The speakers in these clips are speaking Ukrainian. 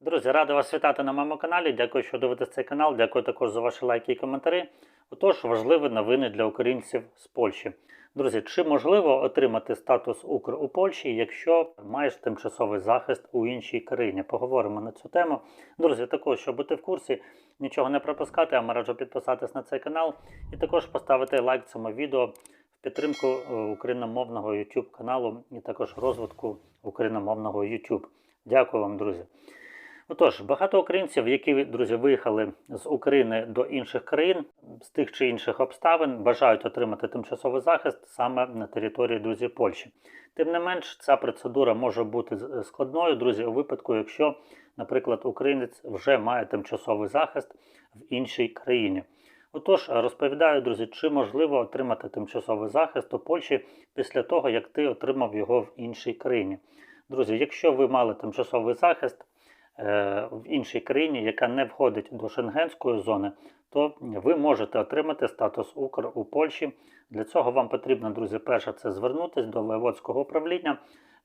Друзі, радий вас вітати на моєму каналі. Дякую, що дивитесь цей канал. Дякую також за ваші лайки і коментарі. Отож, важливі новини для українців з Польщі. Друзі, чи можливо отримати статус Укр у Польщі, якщо маєш тимчасовий захист у іншій країні? Поговоримо на цю тему. Друзі, також, щоб бути в курсі, нічого не пропускати, а раджу підписатись на цей канал і також поставити лайк цьому відео в підтримку е, україномовного YouTube каналу і також розвитку україномовного YouTube. Дякую вам, друзі. Отож, багато українців, які друзі виїхали з України до інших країн з тих чи інших обставин, бажають отримати тимчасовий захист саме на території друзі Польщі. Тим не менш, ця процедура може бути складною, друзі, у випадку, якщо, наприклад, українець вже має тимчасовий захист в іншій країні. Отож, розповідаю, друзі, чи можливо отримати тимчасовий захист у Польщі після того, як ти отримав його в іншій країні. Друзі, якщо ви мали тимчасовий захист е, в іншій країні, яка не входить до шенгенської зони, то ви можете отримати статус Укр у Польщі. Для цього вам потрібно, друзі, перше це звернутися до воєводського управління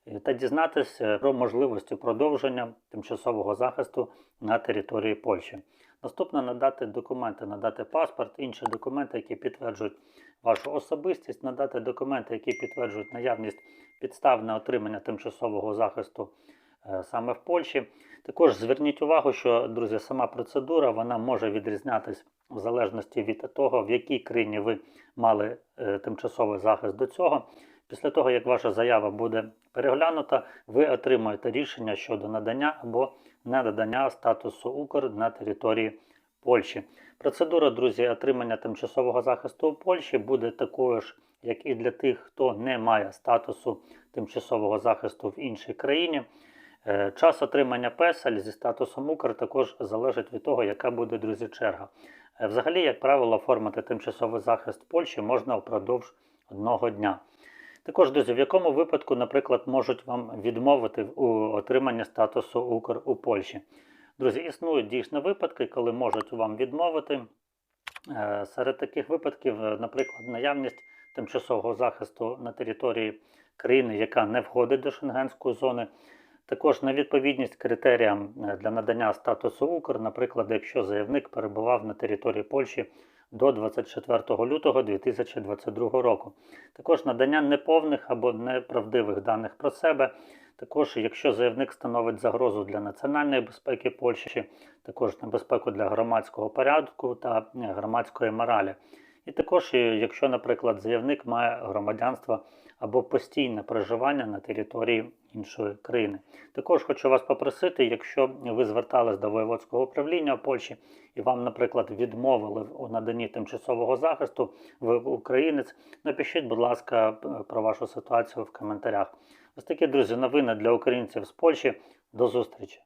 е, та дізнатися про можливості продовження тимчасового захисту на території Польщі. Наступно надати документи, надати паспорт, інші документи, які підтверджують вашу особистість, надати документи, які підтверджують наявність підстав на отримання тимчасового захисту е, саме в Польщі. Також зверніть увагу, що, друзі, сама процедура вона може відрізнятись в залежності від того, в якій країні ви мали е, тимчасовий захист до цього. Після того, як ваша заява буде переглянута, ви отримаєте рішення щодо надання або ненадання статусу Укр на території Польщі. Процедура, друзі, отримання тимчасового захисту у Польщі буде такою ж, як і для тих, хто не має статусу тимчасового захисту в іншій країні. Е, Час отримання песель зі статусом Укр також залежить від того, яка буде, друзі, черга. Е, Взагалі, як правило, оформити тимчасовий захист Польщі можна впродовж одного дня. Також, друзі, в якому випадку, наприклад, можуть вам відмовити у отриманні статусу Укр у Польщі. Друзі, існують дійсно випадки, коли можуть вам відмовити. Е, Серед таких випадків, наприклад, наявність тимчасового захисту на території країни, яка не входить до шенгенської зони, також невідповідність критеріям е, для надання статусу Укр, наприклад, якщо заявник перебував на території Польщі до 24 лютого 2022 року. Також надання неповних або неправдивих даних про себе. Також, якщо заявник становить загрозу для національної безпеки Польщі, також небезпеку для громадського порядку та е, громадської моралі. І також, е, якщо, наприклад, заявник має громадянство або постійне проживання на території іншої країни. Також хочу вас попросити, якщо ви звертались до воєводського управління Польщі і вам, наприклад, відмовили у наданні тимчасового захисту, ви українець, напишіть, будь ласка, про вашу ситуацію в коментарях. Ось такі, друзі, новини для українців з Польщі. До зустрічі!